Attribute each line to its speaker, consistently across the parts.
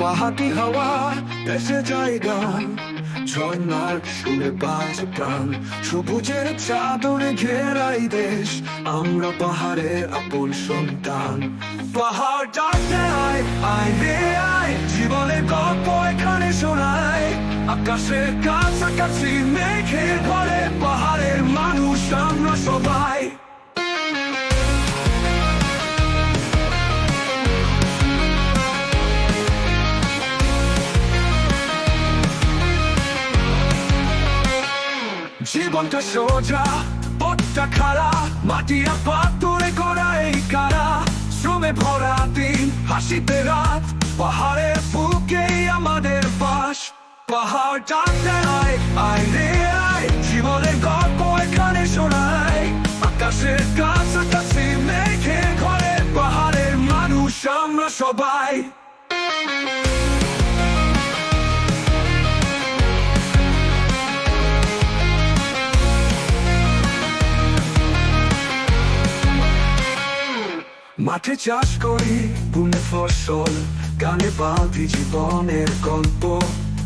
Speaker 1: পাহাড়ি হাওয়া এসে যায় গান। ঝর্ণার সুরে প্রাণ। সবুজের চাদরে ঘেরাই দেশ, আমরা পাহাড়ের আপন সন্তান। পাহাড় ডাকতে আয় আয় রে আয় জীবনের গল্প এখানে শোনায়। আকাশের কাছাকাছি মেঘের ঘরে পাহাড়ের মানুষ, আমরা জীবনটা সোজা, পথটা খাড়া, মাটি আর পাথরে করা এই কারা? শ্রমে ভরা দিন, হাসিতে রাত, পাহাড়ের বুকেই আমাদের বাস। পাহাড় ডাকতে আয় আয় রে, আয়। জীবনের গল্প এখানে শোনায়। আকাশের কাছাকাছি মেঘে ঘরে পাহাড়ের মানুষ, আমরা সবাই। মাঠে চাষ করি বুনে ফসল, গানে বাঁধি জীবনের গল্প।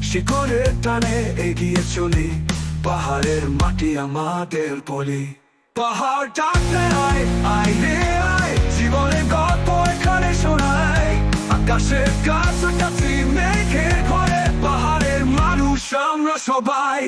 Speaker 1: শিকড়ের টানে এগিয়ে চলি, পাহাড়ের মাটি আমাদের বলি। পাহাড় ডাকতে আয় আয় রে আয়, জীবনের গল্প এখানে শোনায়। আকাশের কাছাকাছি মেঘে ঘরে পাহাড়ের মানুষ, আমরা সবাই।